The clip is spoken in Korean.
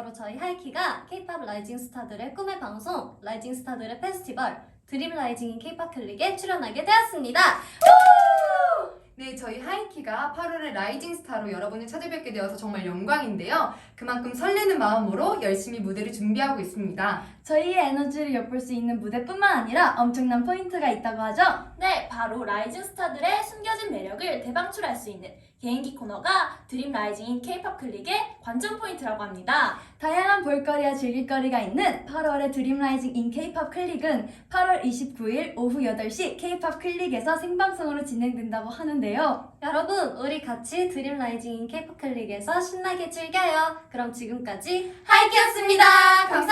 바로 저희 하이키가 K-팝 라이징 스타들의 꿈의 방송, 라이징 스타들의 페스티벌, 드림 라이징인 K-팝 클릭에 출연하게 되었습니다. 네, 저희 하이키가 8월에 라이징 스타로 여러분을 찾아뵙게 되어서 정말 영광인데요. 그만큼 설레는 마음으로 열심히 무대를 준비하고 있습니다. 저희의 에너지를 엿볼 수 있는 무대뿐만 아니라 엄청난 포인트가 있다고 하죠. 네, 바로 라이징 스타들의 숨겨 진 매력을 대방출할 수 있는 개인기 코너가 드림 라이징인 K-팝 클릭의 관전 포인트라고 합니다. 다양한 볼거리와 즐길거리가 있는 8월의 드림라이징 인 K-팝 클릭은 8월 29일 오후 8시 K-팝 클릭에서 생방송으로 진행된다고 하는데요. 여러분, 우리 같이 드림 라이징 인 K-팝 클릭에서 신나게 즐겨요. 그럼 지금까지 하이키였습니다. 감사합니다.